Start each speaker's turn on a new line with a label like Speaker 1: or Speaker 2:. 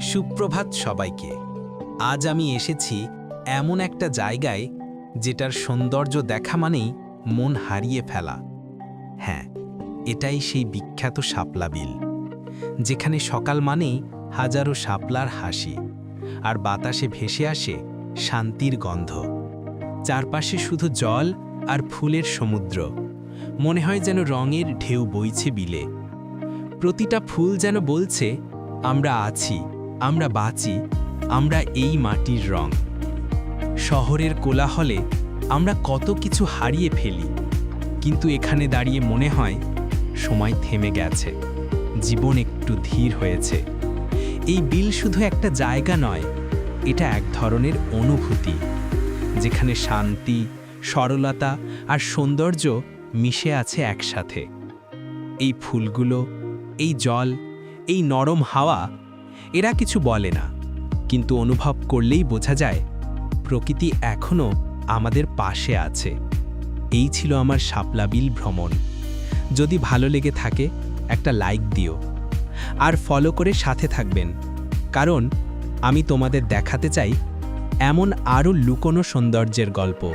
Speaker 1: সুপ্রভাত সবাইকে। আজ আমি এসেছি এমন একটা জায়গায় যেটার সৌন্দর্য দেখা মানেই মন হারিয়ে ফেলা। হ্যাঁ এটাই সেই বিখ্যাত শাপলা বিল। যেখানে সকাল মানেই হাজারো শাপলার হাসি আর বাতাসে ভেসে আসে শান্তির গন্ধ। চারপাশে শুধু জল আর ফুলের সমুদ্র। মনে হয় যেন রঙের ঢেউ বইছে বিলে। প্রতিটা ফুল যেন বলছে, আমরা আছি। আমরা বাঁচি, আমরা এই মাটির রং। শহরের কোলাহলে আমরা কত কিছু হারিয়ে ফেলি, কিন্তু এখানে দাঁড়িয়ে মনে হয় সময় থেমে গেছে, জীবন একটু ধীর হয়েছে। এই বিল শুধু একটা জায়গা নয়, এটা এক ধরনের অনুভূতি, যেখানে শান্তি, সরলতা আর সৌন্দর্য মিশে আছে একসাথে। এই ফুলগুলো, এই জল, এই নরম হাওয়া এরা কিছু বলে না। কিন্তু অনুভব করলেই বোঝা যায়, প্রকৃতি এখনও আমাদের পাশে আছে। এই ছিল আমার শাপলা বিল ভ্রমণ। যদি ভালো লেগে থাকে, একটা লাইক দিও। আর ফলো করে সাথে থাকবেন। কারণ, আমি তোমাদের দেখাতে চাই এমন আরও লুকোনো সৌন্দর্যের গল্প।